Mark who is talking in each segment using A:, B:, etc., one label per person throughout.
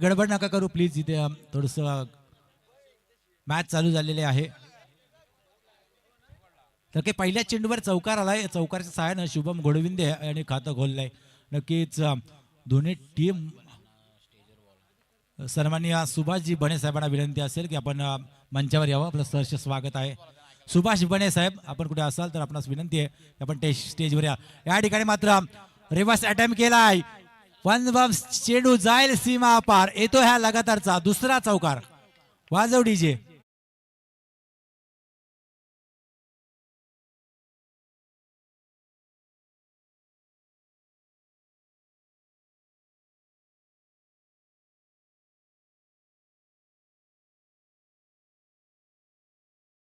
A: गडबड नका करू प्लीज इथे अं, थोडंसं मॅच चालू झालेले आहे. तर काही पहिल्या चेंडूवर चौकार आलाय. चौकारच्या सहाय्यानं शुभम घोडविंदे यांनी खातं खोललंय. नक्कीच दोन्ही टीम सन्मान्य सुभाषजी बने साहेबांना विनंती असेल की आपण मंचावर यावं. आपलं सहर्ष स्वागत आहे. सुभाष बने साहेब आपण कुठे असाल तर आपणास विनंती आहे की आपण टे स्टेजवर या. या ठिकाणी मात्र रिव्हर्स अटेम्प्ट केलाय. वन चेंडू जाईल सीमा पार. येतो ह्या लगातारचा दुसरा चौकार. वाजव डीजे.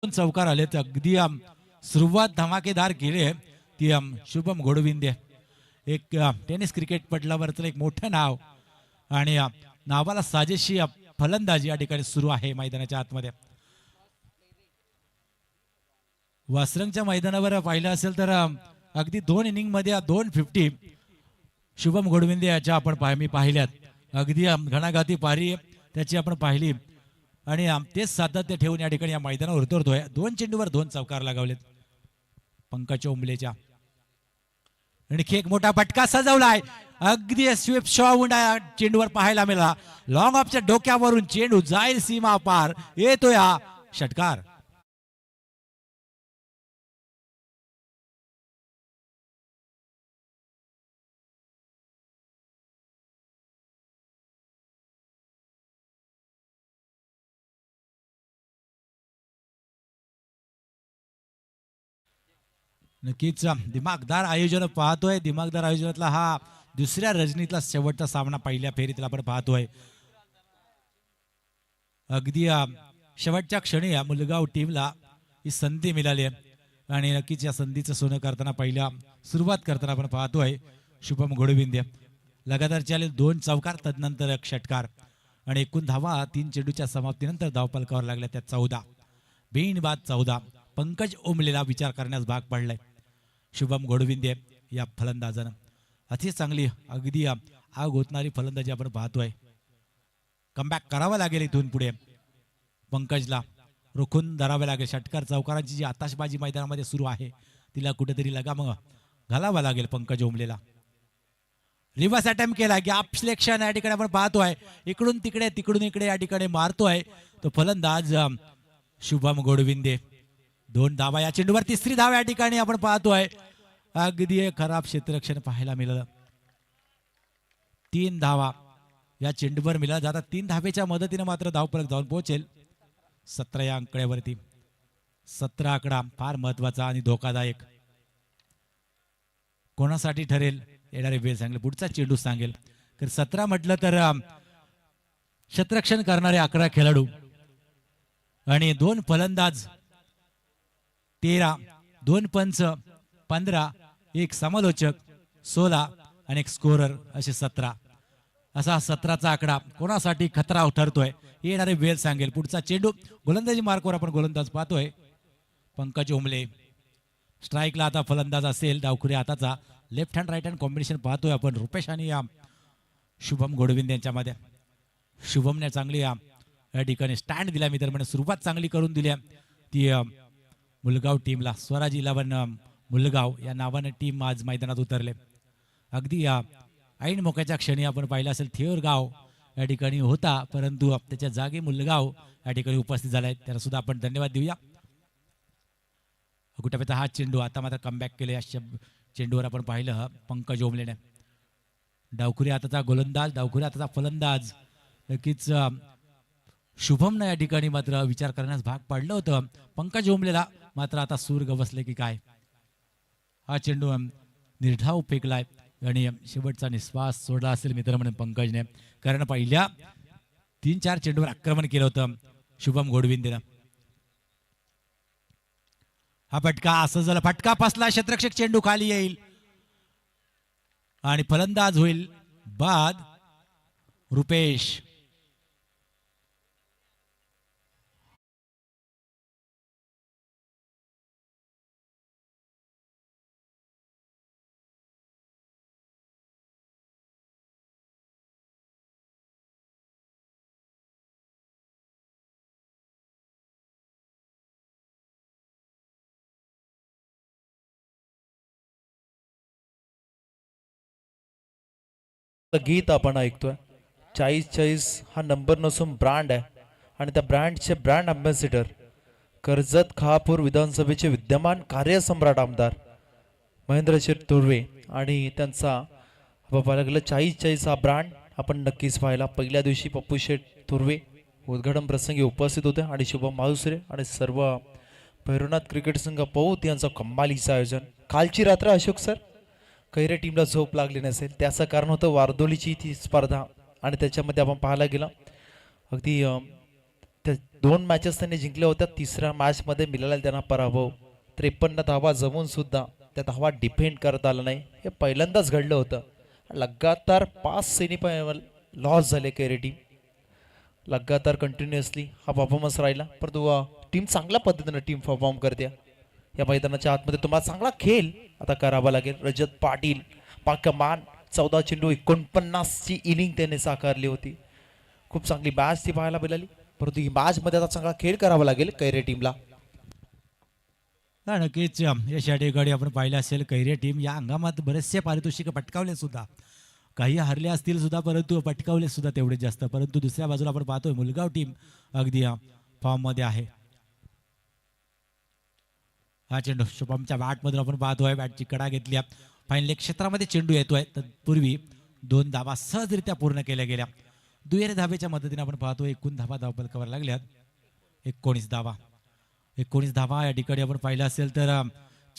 A: दोन चौकार आले तर अगदी अम, सुरुवात धमाकेदार केले ती अम, शुभम घोडविंदे एक टेनिस क्रिकेट पटलावरचं एक मोठं नाव. आणि नावाला साजेशी फलंदाजी या ठिकाणी सुरू आहे मैदानाच्या आतमध्ये. वासरंगच्या मैदानावर पाहिलं असेल तर अगदी दोन इनिंगमध्ये दोन फिफ्टी शुभम घोडविंदे याच्या आपण पाह मी पाहिल्यात. अगदी घणाघाती पारी त्याची आपण पाहिली. आणि तेच सातत्य ठेवून या ठिकाणी या मैदानावर उतरतोय. दोन चेंडूवर दोन चौकार लगावलेत. पंकज ओंबलेच्या. आणखी एक मोठा फटका सजवलाय. अगदी स्वीप शॉ चेंडूवर पाहायला मिळाला. लॉंग ऑफच्या डोक्यावरून चेंडू जाईल सीमा पार. येतो या षटकार. नक्कीच दिमागदार आयोजन पाहतोय. दिमागदार आयोजनातला हा दुसऱ्या रजनीतला शेवटचा सामना पहिल्या फेरीतला आपण पाहतोय. अगदी शेवटच्या क्षणी या मुलगाव टीमला ही संधी मिळाली आहे. आणि नक्कीच या संधीचं सोनं करताना पहिल्या सुरुवात करताना आपण पाहतोय. शुभम घोडविंदे. लगातार चालेल दोन चौकार तदनंतर एक षटकार. आणि एकूण धावा तीन चेंडूच्या समाप्तीनंतर धावपलकावर लागल्या त्या चौदा. बिनबाद चौदा. पंकज ओमलेला विचार करण्यास भाग पडलाय. शुभम घोडविंदे या फलंदाजानं. अति चांगली अगदी आग होतणारी फलंदाजी आपण पाहतोय. कमबॅक करावं लागेल इथून पुढे. पंकजला रोखून धरावे लागेल. षटकार चौकारांची जी आताशबाजी मैदानामध्ये सुरू आहे तिला कुठेतरी लगाम घालावा लागेल पंकज ओमलेला. रिव्हर्स अटेम्प्ट केला. की सिलेक्शन या ठिकाणी आपण पाहतोय. इकडून तिकडे तिकडून इकडे या ठिकाणी मारतोय. तो फलंदाज शुभम गोडविंदे. दोन धावा या चेंडूवर तिसरी धाव या ठिकाणी आपण पाहतोय. अगदी खराब क्षेत्ररक्षण पाहायला मिळालं. तीन धावा या चेंडूवर मिळाला जातात तीन धावेच्या मदतीने मात्र धावफलक जाऊन पोहोचेल. सतरा या आकड्यावरती सतरा आकडा फार महत्त्वाचा आणि धोकादायक. कोणासाठी ठरेल? येणारे वेळ सांगेल. पुढचा चेंडू सांगेल. तर सतरा म्हटलं तर क्षेत्ररक्षण करणारे अकरा खेळाडू. आणि दोन फलंदाज तेरा दोन पंच पंधरा एक समालोचक सोळा आणि एक स्कोरर असे सतरा. असा सतराचा आकडा कोणासाठी खतरा ठरतोय येणारे वेळ सांगेल. पुढचा चेंडू गोलंदाजी मार्कवर आपण गोलंदाज पाहतोय. पंकज उमले स्ट्राईकला आता फलंदाज असेल डावखुरे हाताचा left hand right hand combination पाहतोय आपण. रुपेश आणि या. शुभम घोडविंद यांच्यामध्ये शुभमने चांगली या या ठिकाणी स्टँड दिला मित्र म्हणजे सुरुवात चांगली करून दिली. आहे. ती मुलगाव टीमला स्वराज इलेव्हन मुलगाव या नावानं टीम आज मैदानात उतरले. अगदी या ऐन मोक्याच्या क्षणी आपण पाहिलं असेल थिओर गाव या ठिकाणी होता परंतु त्याच्या जागी मुलगाव या ठिकाणी उपस्थित झालाय. त्याला सुद्धा आपण धन्यवाद देऊया. कुठे हा चेंडू आता मात्र कमबॅक केलं या चेंडूवर आपण पाहिलं ह, पंकज ओमलेने. डावखुरी हाताचा गोलंदाज डावखुरी हाताचा फलंदाज नक्कीच शुभमनं या ठिकाणी मात्र विचार करण्यास भाग पाडलं होतं. पंकज ओमलेला मात्र आता सूर गवसले की काय? हा चेंडू निर्धाव फेकलाय आणि शेवटचा निश्वास सोडला असेल मित्र म्हणून पंकजने. कारण पहिल्या तीन चार चेंडूवर आक्रमण केलं होतं शुभम घोडविंदेनं. हा फटका असं झाला. फटका फसला क्षेत्रक्षक चेंडू खाली येईल. आणि फलंदाज होईल बाद रुपेश.
B: गीत आपण ऐकतोय. चाळीस चाळीस हा नंबर नसून ब्रँड आहे. आणि त्या ब्रँडचे ब्रँड अम्बॅसिडर कर्जत खापूर विधानसभेचे विद्यमान कार्यसम्राट आमदार महेंद्रशेर तुर्वे आणि त्यांचा आपण पाहायला गेलं चाळीस चाळीस हा ब्रँड आपण नक्कीच पाहिला पहिल्या दिवशी पप्पू शेठ तुर्वे उद्घाटन प्रसंगी उपस्थित होते. आणि शुभम माळुसरे आणि सर्व भैरवनाथ क्रिकेट संघ पौत यांचं कम्मालीचं आयोजन. कालची रात्र अशोक सर? कैरे टीमला झोप लागली नसेल त्याचं कारण होतं वारदोलीची ती स्पर्धा. आणि त्याच्यामध्ये आपण पाहायला गेलं अगदी त्या दोन मॅचेस त्यांनी जिंकल्या होत्या. तिसऱ्या मॅचमध्ये मिळाला त्यांना पराभव. त्रेपन्न धावा जमून सुद्धा त्या धावा डिफेंड करता आला नाही. हे पहिल्यांदाच घडलं होतं. लगातार पाच सेमी लॉस झाले कैरे टीम. लगातार कंटिन्युअसली हा परफॉर्मन्स राहिला. परंतु टीम चांगल्या पद्धतीनं टीम परफॉर्म करते. या मैदानाच्या आतमध्ये तुम्हाला चांगला खेळ आता करावा लागेल. रजत पाटील पाकमान चौदा चेंडू एकोणपन्नासची इनिंग त्याने साकारली होती. खूप चांगली मॅच ती पाहायला मिळाली. परंतु ही मॅचमध्ये आता चांगला खेळ करावा लागेल कैरे टीमला.
A: नक्कीच यश या ठिकाणी आपण पाहिलं असेल कैरे टीम या हंगामात बरेचसे पारितोषिक पटकावले सुद्धा. काही हरले असतील सुद्धा परंतु पटकावले सुद्धा तेवढे जास्त. परंतु दुसऱ्या बाजूला आपण पाहतोय मुलगाव टीम अगदी फॉर्ममध्ये आहे. हा चेंडू शुभमच्या बॅटमधून आपण पाहतोय बॅटची कडा घेतली फायनल क्षेत्रामध्ये चेंडू येतोय. तत्पूर्वी दोन धाबा सहजरित्या पूर्ण केल्या गेल्या. दुहेरी धाबेच्या मदतीने आपण पाहतो एकूण धाबा धावा धावपलकावर लागल्यात. एकोणीस धाबा एकोणीस धाबा या ठिकाणी आपण पाहिलं असेल तर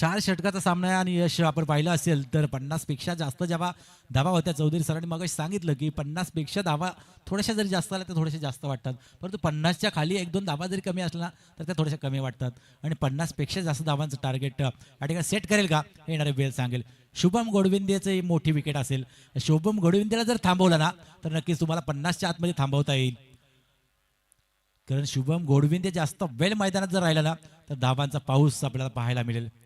A: चार षटकाचा सामना आहे आणि यश आपण पाहिलं असेल तर पन्नासपेक्षा जास्त जेव्हा धावा होत्या चौधरी सरांनी मग सांगितलं की पन्नासपेक्षा धावा थोड्याशा जरी जास्त आल्या तर थोड्याशा जास्त वाटतात. परंतु पन्नासच्या खाली एक दोन धावा जरी कमी असला तर त्या थोड्याशा कमी वाटतात. आणि पन्नासपेक्षा जास्त धावांचं टार्गेट या ठिकाणी सेट करेल का? येणारे वेळ सांगेल. शुभम गोडविंदेचं मोठी विकेट असेल. शुभम गोडविंदेला जर थांबवलं ना तर नक्कीच तुम्हाला पन्नासच्या आतमध्ये थांबवता येईल. कारण शुभम गोडविंदे जास्त वेळ मैदानात जर राहिला ना तर धावांचा पाऊस आपल्याला पाहायला मिळेल.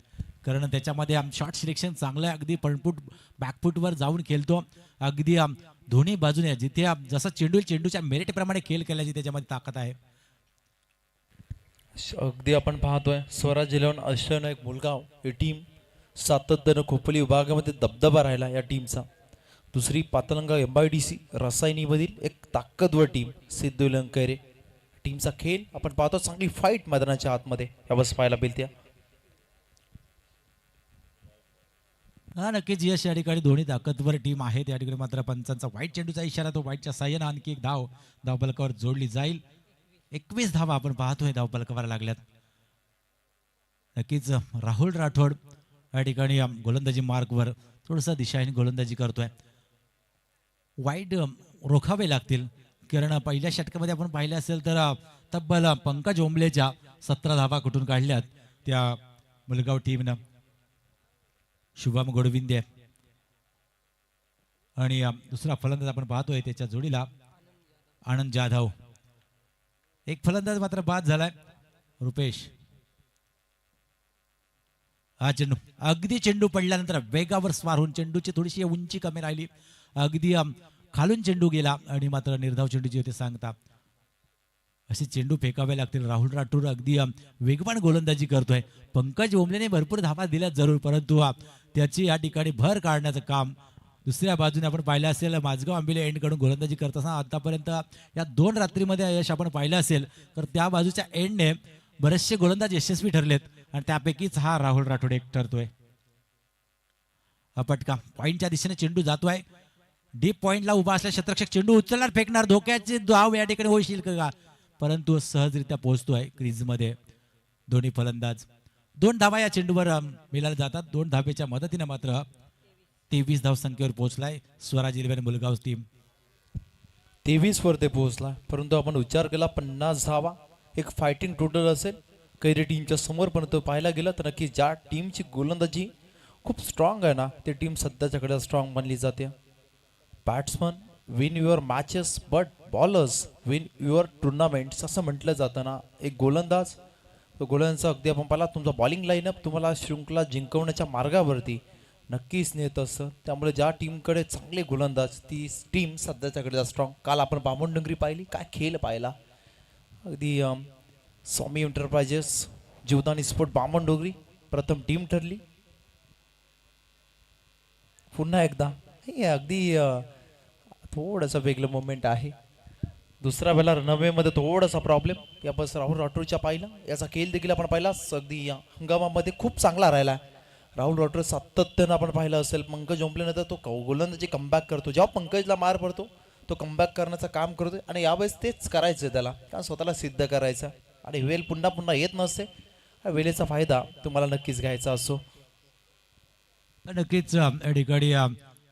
A: कारण त्याच्यामध्ये शॉर्ट सिलेक्शन चांगलं आहे अगदी पणपूट बॅकफूटवर जाऊन खेळतो. अगदी आम, दोन्ही बाजूने जिथे आम, जसा चेंडू चेंडूच्या मेरिटप्रमाणे खेळ केल्याची त्याच्यामध्ये ताकद आहे.
B: अगदी आपण पाहतोय स्वराज इलेव्हन अष्टन एक मुलगाव ही टीम सातत्यानं खोपोली विभागामध्ये दबदबा राहिला या टीमचा दुसरी Patalanga M I D C रसायनीमधील एक ताकदवर टीम सिद्धू लंकैरे. टीमचा खेळ आपण पाहतो चांगली फाईट मैदानाच्या आतमध्ये. यावेळेस पाहायला मिळते.
A: हा नक्कीच. यश या ठिकाणी दोन्ही ताकदवर टीम आहे. त्या ठिकाणी मात्र पंचांचा वाईट चेंडूचा इशारा तो वाईटच्या साह्यानं आणखी एक धाव धावपलकावर जोडली जाईल. एकवीस धावा आपण पाहतोय धावपलकावर लागल्यात. नक्कीच राहुल राठोड या ठिकाणी गोलंदाजी मार्गवर थोडंसं दिशाहीन गोलंदाजी करतोय. वाईट रोखावे लागतील. कारण पहिल्या षटकामध्ये आपण पाहिलं असेल तर तब्बल पंकज ओंबलेच्या सतरा धावा कुठून काढल्यात त्या मुलगाव टीमनं. शुभम गोडविंदे. आणि दुसरा फलंदाज आपण पाहतोय त्याच्या जोडीला आनंद जाधव. एक फलंदाज मात्र बाद झालाय रुपेश. हा चेंडू अगदी चेंडू पडल्यानंतर वेगावर स्वार होऊन चेंडूची थोडीशी उंची कमी राहिली. अगदी खालून चेंडू गेला आणि मात्र निर्धाव चेंडूची होते सांगता. असे चेंडू फेकावे लागतील. राहुल राठोड अगदी वेगवान गोलंदाजी करतोय. पंकज ओमलेने भरपूर धावा दिल्या जरूर परंतु त्याची या ठिकाणी भर काढण्याचं काम दुसऱ्या बाजूने आपण पाहिलं असेल माझगाव आंबिले एंडकडून गोलंदाजी करत असताना आतापर्यंत या दोन रात्रीमध्ये यश आपण पाहिलं असेल तर त्या बाजूच्या एंडने बरेचसे गोलंदाज यशस्वी ठरलेत आणि त्यापैकीच हा राहुल राठोड एक ठरतोय. हा पटका. पॉईंटच्या दिशेने चेंडू जातोय. डीप पॉईंटला उभा असल्या शतरक्षक चेंडू उचलणार फेकणार धोक्याचे धाव या ठिकाणी होईल का परंतु सहजरित्या पोहोचतोय क्रीजमध्ये. दोन्ही फलंदाज. दोन धावा या चेंडूवर मिळाल्या जातात. दोन धावेच्या मदतीने मात्र तेवीस धाव संख्येवर पोहोचलाय. स्वराज इलेव्हन मुलगाव टीम
B: तेवीस वर ते पोहोचला. परंतु आपण विचार केला पन्नास धावा एक फायटिंग टोटल असेल. कैरी टीमच्या समोर परंतु पाहायला गेलं तर नक्की ज्या टीमची गोलंदाजी खूप स्ट्रॉंग आहे ना ती टीम सध्याच्याकडे स्ट्रॉंग मानली जाते. Batsman win your matches but bowlers win your tournaments असं म्हटलं जातं ना एक गोलंदाज तो गोलंदाज अगदी आपण पाहिला तुमचा बॉलिंग लाईनअप तुम्हाला शृंखला जिंकवण्याच्या मार्गावरती नक्कीच नेत असतं त्यामुळे ज्या टीमकडे चांगले गोलंदाज ती टीम सध्याच्याकडे स्ट्रॉंग काल आपण बामणडोंगरी पाहिली काय खेळ पाहिला? अगदी स्वामी एंटरप्राइजेस जीवदानी स्पोर्ट बामणडोंगरी प्रथम टीम ठरली. पुन्हा एकदा हे अगदी थोडंसं वेगळं मुवमेंट आहे. दुसऱ्या वेळेला रनवेमध्ये थोडासा प्रॉब्लेम या बस राहुल राठोडच्या पाहिला. याचा खेळ देखील आपण पाहिला. अगदी या हंगामामध्ये खूप चांगला राहिला. राहुल राठोड सातत्यानं आपण पाहिलं असेल. पंकज ओंपल्यानंतर तो कौ- गोलंदाजी कमबॅक करतो. जेव्हा पंकजला मार पडतो तो कमबॅक करण्याचं काम करतो आणि यावेळेस तेच करायचं त्याला. कारण स्वतःला सिद्ध करायचं. आणि वेल पुन्हा पुन्हा येत नसते. हा वेळेचा फायदा तुम्हाला नक्कीच घ्यायचा असो.
A: नक्कीच ठिकाणी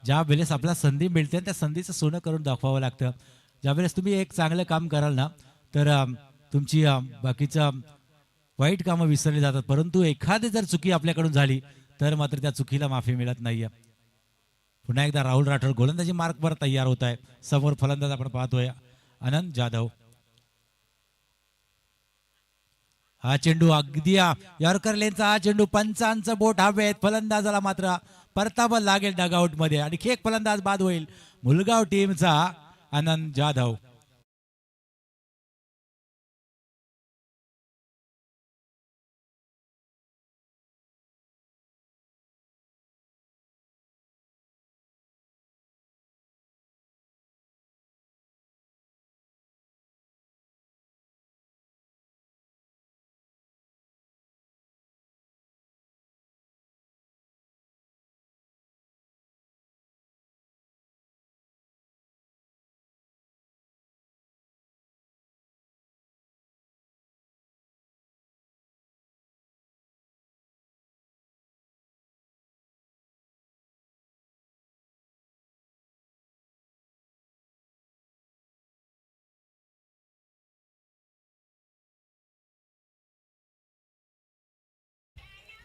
A: ज्या वेळेस आपल्याला संधी मिळते त्या संधीचं सोनं करून दाखवावं लागतं. ज्यावेळेस तुम्ही एक चांगलं काम कराल ना तर तुमची बाकीचं वाईट कामं विसरली जातात. परंतु एखादी जर चुकी आपल्याकडून झाली तर मात्र त्या चुकीला माफी मिळत नाहीये. पुन्हा एकदा राहुल राठोड गोलंदाजी मार्कवर तयार होत आहे. समोर फलंदाज आपण पाहतोय आनंद जाधव. हा चेंडू अगदी यॉर्कर लेनचा हा चेंडू पंचांचं बोट हवेत फलंदाजाला मात्र परताबा लागेल डगआउटमध्ये आणि एक फलंदाज बाद होईल. मुलगाव टीमचा आनंद जाधव.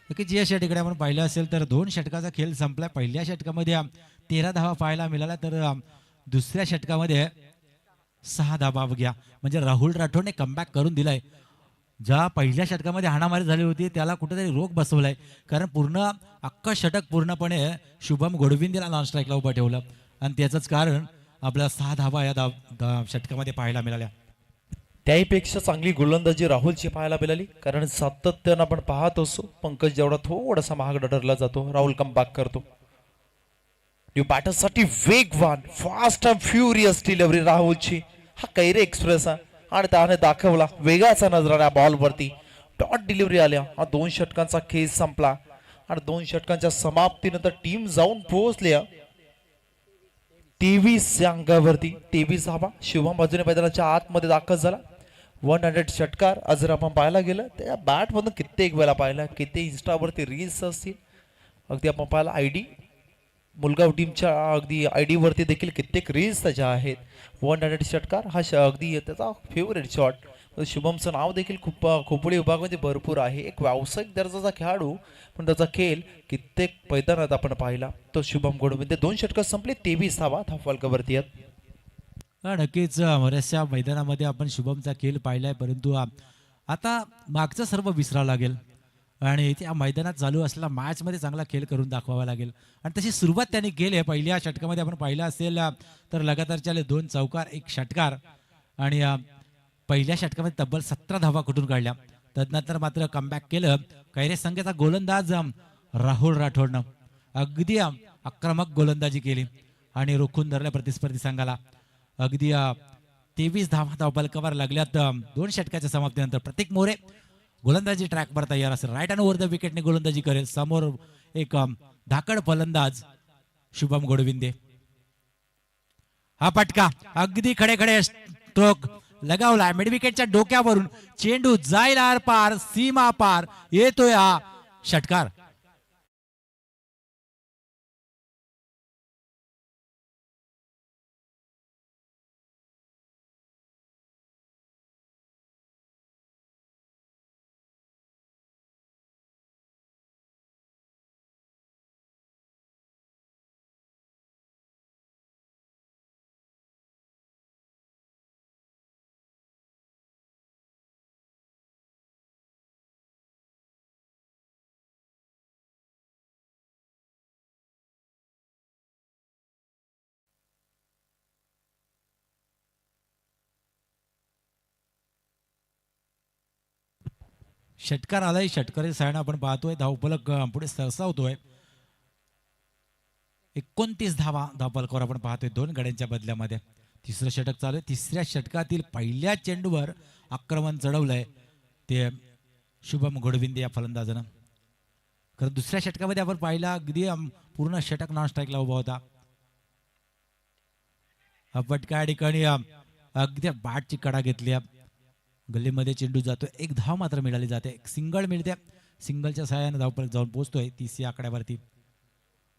A: नक्कीच या षटकडे आपण पाहिलं असेल तर दोन षटकाचा खेळ संपला. पहिल्या षटकामध्ये तेरा धावा पाहायला मिळाला तर दुसऱ्या षटकामध्ये सहा धावा घ्या. म्हणजे राहुल राठोडने कमबॅक करून दिलाय. ज्या पहिल्या षटकामध्ये हाणामारी झाली होती त्याला कुठेतरी रोग बसवलाय. कारण पूर्ण अख्खं षटक पूर्णपणे शुभम गोडविंदीला नॉन स्ट्राईकला उभं ठेवलं. आणि त्याचंच कारण आपल्या सहा धावा या धाव धा- षटकामध्ये पाहायला मिळाल्या.
B: त्याहीपेक्षा चांगली गोलंदाजी राहुलची पाहायला मिळाली. कारण सातत्यानं आपण पाहत असतो पंकज जेवढा थोडासा महाग डरला जातो राहुल कमबॅक करतो. न्यू बॅटरसाठी वेगवान फास्ट अँड फ्युरियस डिलिव्हरी राहुलची. हा कैरे एक्सप्रेस आहे आणि त्याने दाखवला वेगळाचा नजरा या बॉलवरती डॉट डिलिव्हरी आल्या. हा दोन षटकांचा खेळ संपला. आणि दोन षटकांच्या समाप्तीनंतर टीम जाऊन पोहोचल्या. तेवीस या अंगावरती. तेवीस धावा. शिवम बाजूने मैदानाच्या आतमध्ये दाखल झाला. वन हंड्रेड षटकार आज जर आपण पाहायला गेलं त्या बॅटमधून कित्येक वेळा पाहिला किती इन्स्टावरती रील्स असतील. अगदी आपण पाहिला आय डी मुलगाव टीमच्या अगदी आय डीवरती देखील कित्येक रील्स त्याच्या आहेत. वन हंड्रेड षटकार हा श अगदी त्याचा फेवरेट शॉट शुभमचं नाव देखील खूप खोपडी विभागामध्ये भरपूर आहे. एक व्यावसायिक दर्जाचा खेळाडू पण त्याचा खेळ कित्येक मैदानात आपण पाहिला. तो शुभम गोडमध्ये दोन षटकं संपले तेवीस धावा हा फलकावरती आहेत.
A: नक्कीच. बऱ्याचशा मैदानामध्ये आपण शुभमचा खेळ पाहिलाय परंतु आता मागचं सर्व विसरावं लागेल. आणि त्या मैदानात चालू असलेला मॅचमध्ये चांगला खेळ करून दाखवावा लागेल. आणि तशी सुरुवात त्यांनी केली आहे. पहिल्या षटकामध्ये आपण पाहिलं असेल तर लगातार दोन चौकार एक षटकार. आणि पहिल्या षटकामध्ये तब्बल सतरा धावा कुठून काढल्या? तदनंतर मात्र कमबॅक केलं. कैरे संघाचा गोलंदाज राहुल राठोडनं. अगदी आक्रमक गोलंदाजी केली. आणि रोखून धरल्या प्रतिस्पर्धी संघाला. अगदी तेवीस धावा धावपलकावर लागल्यात दोन षटकाच्या समाप्तीनंतर प्रत्येक मोरे. गोलंदाजी ट्रॅकवर तयार असेल. राईट अँड ओव्हर द विकेटने गोलंदाजी करेल. समोर एक धाकड फलंदाज शुभम गोडविंदे. हा पटका अगदी खडे खडे स्ट्रोक लगावला मिड विकेटच्या डोक्यावरून चेंडू जाईल आर पार सीमा पार. येतोय हा षटकार. षटकार आलाय षटकारी सायण आपण पाहतोय. धावपलक अ, पुढे सरसावतोय. एकोणतीस धावा धावपलकावर आपण पाहतोय. दोन गड्यांच्या बदल्यामध्ये. तिसरं षटक चालू आहे. तिसऱ्या षटकातील पहिल्या चेंडूवर आक्रमण चढवलंय. ते शुभम घोडविंदे या फलंदाजानं. खरं दुसऱ्या षटकामध्ये आपण पाहिला अगदी पूर्ण षटक नॉन स्ट्राईकला उभा होता. हा फटका ठिकाणी अगदी बॅटची कडा घेतली गल्लीमध्ये चेंडू जातो. एक धाव मात्र मिळाली जाते. एक सिंगल मिळते. सिंगलच्या सहाय्याने धावपर्यंत जाऊन पोहोचतोय. तिसऱ्या आकड्यावरती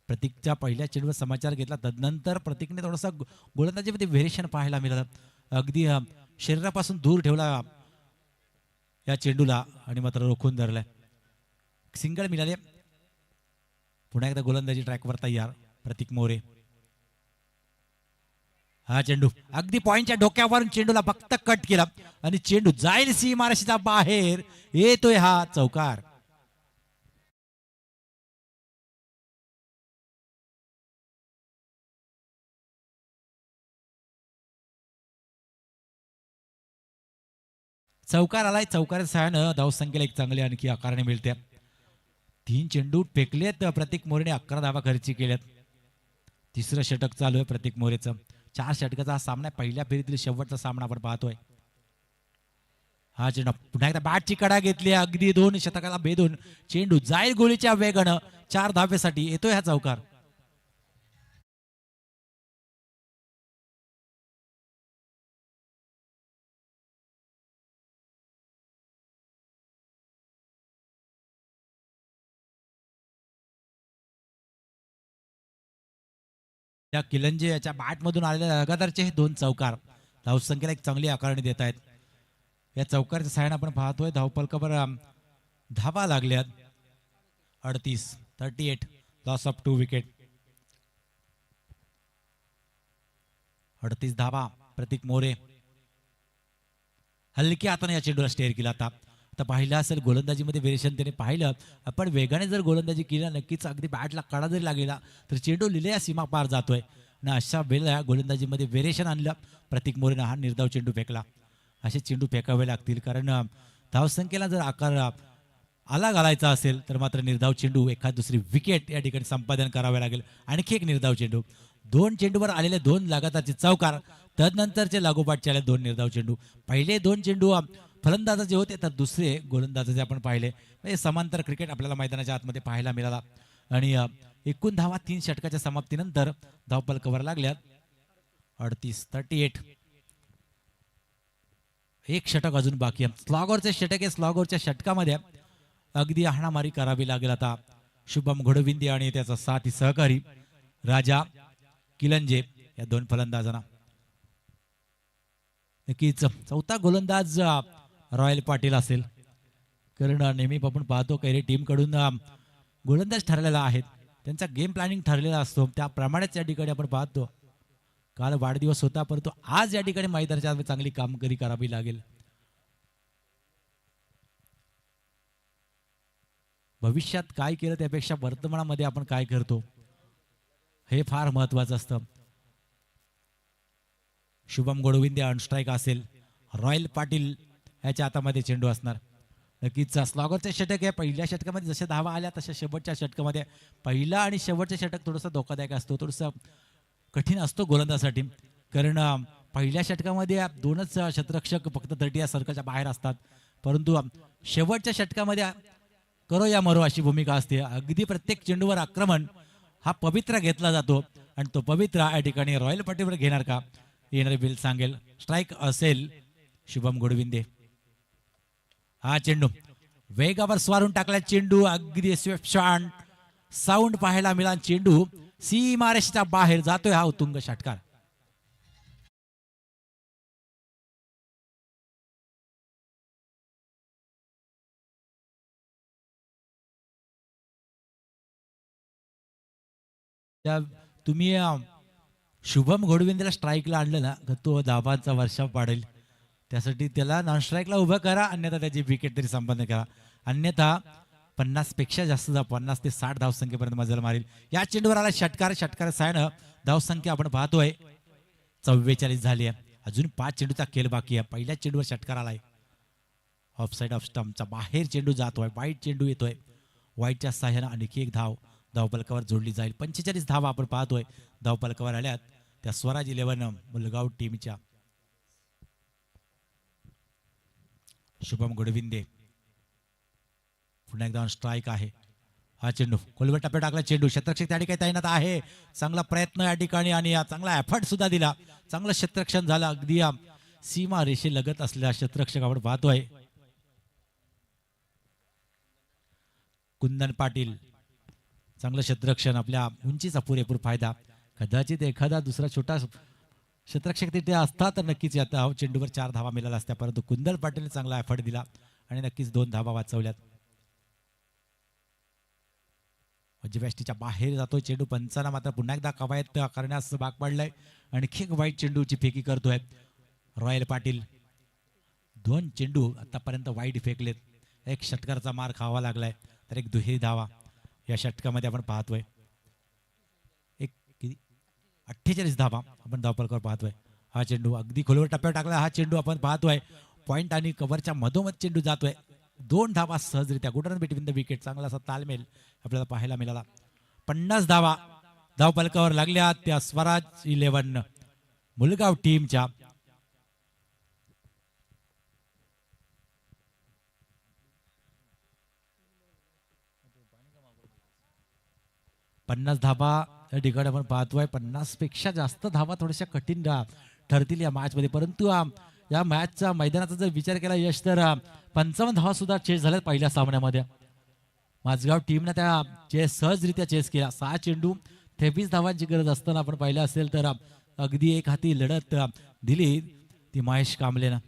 A: प्रतीकच्या पहिल्या चेंडूवर समाचार घेतला. तदनंतर प्रतीकने थोडासा गोलंदाजीमध्ये व्हेरिएशन पाहायला मिळालं. अगदी शरीरापासून दूर ठेवला या चेंडूला आणि मात्र रोखून धरलाय. सिंगल मिळाले. पुन्हा एकदा गोलंदाजी ट्रॅकवर तयार. प्रतीक मोरे. हा चेंडू. अगदी पॉईंटच्या डोक्यावरून चेंडूला फक्त कट केला. आणि चेंडू जाईल सी महाराष्ट्राचा बाहेर. येतोय हा चौकार. चौकार आलाय. चौकार सहाय्यानं धावसंख्येला एक चांगली आणखी आकारणे मिळते. तीन चेंडू फेकलेत. प्रतीक मोरेने अकरा धावा खर्ची केल्यात. तिसरं षटक चालू आहे प्रतीक मोरेचं. चार षटकाचा सामना पहिल्या फेरीतील शेवटचा सामना आपण पाहतोय. हा चेंडू पुन्हा एकदा बॅटची कडा घेतली अगदी दोन शतकाला बेदून चेंडू जाईल गोळीच्या वेगानं चार धावेसाठी येतोय हा चौकार. या किलंजे याच्या बॅटमधून आलेल्या लगातारचे हे दोन चौकार. धावसंख्येला एक चांगली आकारणी देत आहेत. या चौकारच्या सहाय्याने आपण पाहतोय धावपलकावर धावा लागल्यात. अडतीस thirty eight loss of two wicket अडतीस धावा प्रतीक मोरे. हलक्या हाताने या चेंडूला स्टेअर केला आता. आता पाहिलं असेल गोलंदाजीमध्ये वेरेशन त्याने पाहिलं आपण वेगाने जर गोलंदाजी केली नक्कीच अगदी बॅटला कडा जरी लागेला तर चेंडू लिहिल्या सीमा पार जातोय. आणि अशा वेळेला गोलंदाजीमध्ये वेरेशन आणलं. प्रतीक मोरेनं हा निर्धाव चेंडू फेकला. असे चेंडू फेकावे लागतील कारण धावसंख्येला जर आकार आला घालायचा असेल तर मात्र निर्धाव चेंडू एखाद दुसरी विकेट या ठिकाणी संपादन करावे लागेल. आणखी एक निर्धाव चेंडू. दोन चेंडूवर आलेले दोन लगातारचे चौकार तदनंतरचे लागोपाठचे आले दोन निर्धाव चेंडू. पहिले दोन चेंडू फलंदाज फलंदाजाचे होते तर दुसरे गोलंदाजाचे आपण पाहिले. म्हणजे समांतर क्रिकेट आपल्याला मैदानाच्या आतमध्ये पाहायला मिळाला. आणि एकूण धावा तीन षटकाच्या समाप्तीनंतर धावपल कव्हर लागल्यात अडतीस थर्टी एट एक षटक अजून बाकी आहे. स्लॉगोरचे षटक आहे. स्लॉगोरच्या षटकामध्ये अगदी हाणामारी करावी लागेल आता. शुभम घोडविंदी आणि त्याचा साथी सहकारी राजा किलंजे या दोन फलंदाजांना. नक्कीच चौथा गोलंदाज रॉयल पाटील असेल. कारण नेहमी आपण पाहतो काही टीमकडून गोलंदाज ठरलेला आहेत त्यांचा गेम प्लॅनिंग ठरलेला असतो. त्याप्रमाणेच या ठिकाणी आपण पाहतो. काल वाढदिवस होता परंतु आज या ठिकाणी मैदानाच्या चांगली कामगिरी करावी लागेल. भविष्यात काय केलं त्यापेक्षा वर्तमानामध्ये आपण काय करतो? हे फार महत्वाचं असतं. शुभम गोडविंदे अनस्ट्राईक असेल. रॉयल पाटील ह्याच्या हातामध्ये चेंडू असणार. नक्कीच स्लॉगरचे षटक आहे. पहिल्या षटकामध्ये जशा धावा आल्या तशा शेवटच्या षटकामध्ये पहिला आणि शेवटचे षटक थोडंसं धोकादायक असतो. थोडंसं कठीण असतो गोलंदासाठी कारण पहिल्या षटकामध्ये दोनच शतरक्षक फक्त थर्टी या सर्कलच्या बाहेर असतात. परंतु शेवटच्या षटकामध्ये करो या मरो अशी भूमिका असते. अगदी प्रत्येक चेंडूवर आक्रमण हा पवित्रा घेतला जातो. आणि तो पवित्रा या ठिकाणी रॉयल पाटीवर घेणार का? येणारे बिल सांगेल. स्ट्राईक असेल शुभम गोडविंदे. हा चेंडू. वेगावर स्वारून टाकला चेंडू अगदी स्वेपशान साऊंड पाहायला मिळाला चेंडू. सीमारेषेच्या बाहेर जातोय हा उत्तुंग षटकार. त्या तुम्ही शुभम घोडविंदेला स्ट्राईकला आणलं ना तो धाबांचा वर्षा पाडेल. त्यासाठी त्याला नॉन स्ट्राईकला उभं करा अन्यथा त्याची विकेट तरी संपादन करा. अन्यथा पन्नासपेक्षा जास्त जा पन्नास ते साठ धावसंख्येपर्यंत मजल मारेल. या चेंडूवर आला षटकार षटकार सायनं धावसंख्या आपण पाहतोय. चव्वेचाळीस झाली आहे. अजून पाच चेंडूचा खेळ बाकी आहे. पहिल्या चेंडूवर षटकार आलाय. ऑफ साईड ऑफ स्टम्पचा बाहेर चेंडू जातोय. वाईट चेंडू येतोय. वाईटच्या सहाय्यानं आणखी एक धाव धावपलकावर जोडली जाईल. पंचेचाळीस धावा आपण पाहतोय. धावपलकावर आल्यात त्या स्वराज इलेव्हन मुलगाव टीमच्या शुभम गोडविंदे. पुन्हा एकदा स्ट्राईक आहे. हा चेंडू खोलवर टप्प्यात टाकला चेंडू. शतरक्षक त्या ठिकाणी तैनात आहे. चांगला प्रयत्न या ठिकाणी आणि चांगला एफर्ट सुद्धा दिला. चांगलं शतरक्षण झालं. अगदी या सीमा रेषे लगत असल्या शतरक्षक आपण पाहतोय. कुंदन पाटील चांगलं शतरक्षण आपल्या उंचीचा पुरेपूर फायदा. कदाचित एखादा दुसरा छोटा क्षेत्रक्षक तिथे असता तर नक्कीच या धाव चेंडूवर चार धावा मिळाल्या असत्या. परंतु कुंदल पाटीलने चांगला एफर्ट दिला आणि नक्कीच दोन धावा वाचवल्यात. मध्यव्यष्टीच्या बाहेर जातोय चेंडू. पंचाना मात्र पुन्हा एकदा कवायत करण्यास भाग पाडलाय. आणखी एक वाईट चेंडूची फेकी करतोय रॉयल पाटील. दोन चेंडू आतापर्यंत वाईट फेकलेत. एक षटकाराचा मार खावा लागलाय तर एक दुहेरी धावा या षटकामध्ये आपण पाहतोय. अठ्ठेचाळीस धावा. आपण धावपलकावर पाहतोय. हा चेंडू अगदी खोलवर टप्प्यावर टाकला. हा चेंडू आपण पाहतोय. पॉईंट आणि कव्हरच्या मधोमध चेंडू जातोय. दोन धावा सहजरित्या. गुडरन बिटवीन द विकेट चांगला असा तालमेल आपल्याला पाहायला मिळाला. पन्नास धावा. धावपलकावर लागल्या. त्या स्वराज इलेव्हन मुलगाव टीमच्या पन्नास धावा. या ठिकाणी आपण पाहतोय पन्नासपेक्षा जास्त धावा थोड्याशा कठीण ठरतील या मॅचमध्ये परंतु या मॅचचा मैदानाचा जर विचार केला यश तर पंचावन्न धावा सुद्धा चेस झाल्यात पहिल्या सामन्यामध्ये. माझगाव टीमनं त्या चेस सहजरित्या चेस केला. सहा चेंडू तेवीस धावांची गरज असताना आपण पाहिलं असेल तर अगदी एक हाती लढत दिली ती महेश कांबलेनं.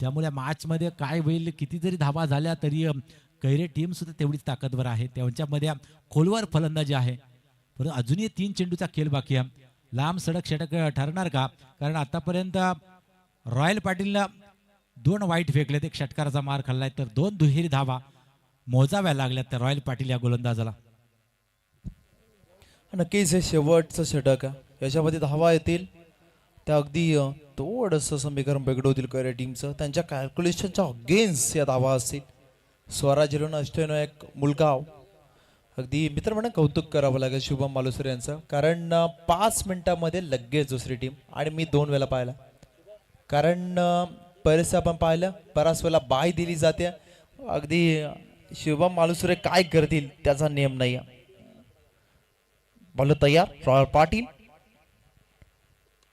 A: त्यामुळे मॅचमध्ये काय होईल किती जरी धावा झाल्या तरी कैरे टीम सुद्धा तेवढीच ताकदवर आहे. त्यांच्यामध्ये खोलवर फलंदाजी आहे. परंतु अजूनही तीन चेंडूचा खेळ बाकी आहे. लांब सडक षटक ठरणार का? कारण आतापर्यंत रॉयल पाटीलला दोन वाईट फेकलेत एक षटकाराचा मार खाल्लाय तर दोन दुहेरी धावा मोजाव्या लागल्यात त्या रॉयल पाटील या गोलंदाजाला.
B: नक्कीच हे शेवटचं षटक आहे. याच्यामध्ये धावा येतील. त्या अगदी अ, थोडंसं समीकरण बिघडवतील कैऱ्या टीमचं. त्यांच्या कॅल्क्युलेशनच्या अगेन्स्ट या धावा असतील. स्वराज इलेवन अष्टनो एक मुलगाव. अगदी मित्र म्हणून कौतुक करावं लागेल शुभम मालुसरे यांचं. कारण पाच मिनटामध्ये लगेच दुसरी टीम आणि मी दोन वेळा पाहिला. कारण अ, आपण पाहिलं बराच वेळेला बाय दिली जाते. अगदी शुभम मालुसरे काय करतील त्याचा नियम नाही आहे बॉल तयार? रॉयल पाटील?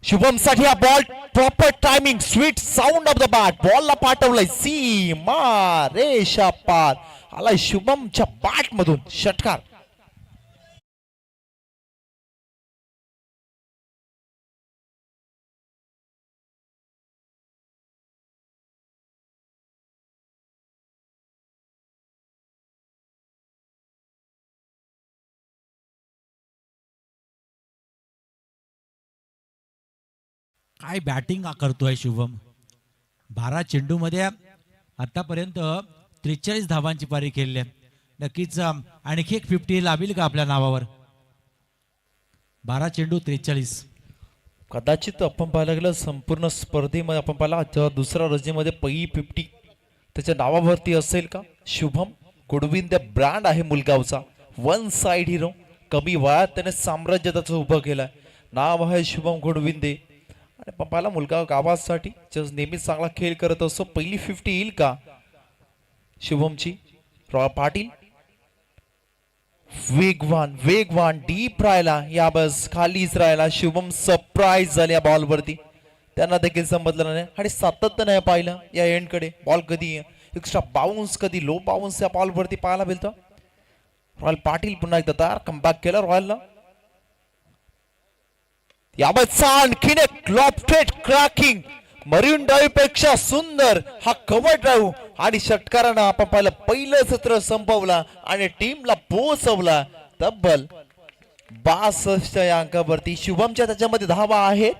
B: शुभमसाठी हा ball proper timing sweet sound of the bat बॉलला पाठवलंय. सी मा रेषा पार आलाय शुभमच्या बॅट मधून. षटकार.
A: काय बॅटिंग करतोय शुभम? बारा चेंडूमध्ये आतापर्यंत त्रेचाळीस धावांची पारी खेळली आहे. नक्कीच आणखी एक फिफ्टी लावेल का आपल्या नावावर? बारा चेंडू त्रेचाळीस.
B: कदाचित आपण पाहायला गेलं संपूर्ण स्पर्धेमध्ये आपण पाहिला दुसऱ्या रजेमध्ये पहिली फिफ्टी त्याच्या नावावरती असेल का? शुभम गोडविंद ब्रँड आहे मुलगावचा. वन साइड हिरो कमी वयात त्याने साम्राज्य त्याचं उभं केलंय. नाव आहे शुभम गुडविंदे. आणि पप्पाला मुलगा गावासाठी जस नेहमीच चांगला खेळ करत असतो पहिली फिफ्टी येईल का? शुभमची रॉ पाटील. वेगवान वेगवान डीप राहिला या बस खालीच राहिला शुभम सरप्राईज झाले या बॉल बॉलवरती त्यांना देखील समजलं नाही आणि सातत्य नाही पाहिलं या एंडकडे बॉल कधी एक्स्ट्रा बाउन्स कधी लो बाउन्स या बॉलवरती पाहायला मिळतं. रॉयल पाटील पुन्हा एकदा तयार कमबॅक केलं रॉयलला याबाबतचा आणखीन एक लॉफ्टेड क्रॅकिंग मरीन ड्राईव्हपेक्षा सुंदर हा कव्हर ड्राईव्ह आणि षटकारानं आपण पाहिलं पहिलं सत्र संपवला आणि टीमला पोहोचवला. तब्बल बासष्ट या अंकावरती शुभमच्या त्याच्यामध्ये धावा आहेत.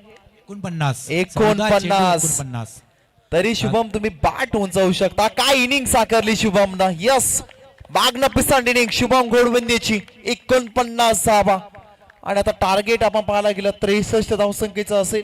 A: एकोणपन्नास. एकोणपन्नास.
B: तरी शुभम तुम्ही बॅट उंचावू शकता. काय इनिंग साकारली शुभमनं? यस. मागणं पिसांड इनिंग. शुभम घोडबंदीची एकोणपन्नास धावा. आणि आता टार्गेट आपण पाहायला गेलं त्रेसष्ट धावसंख्येचं असेल.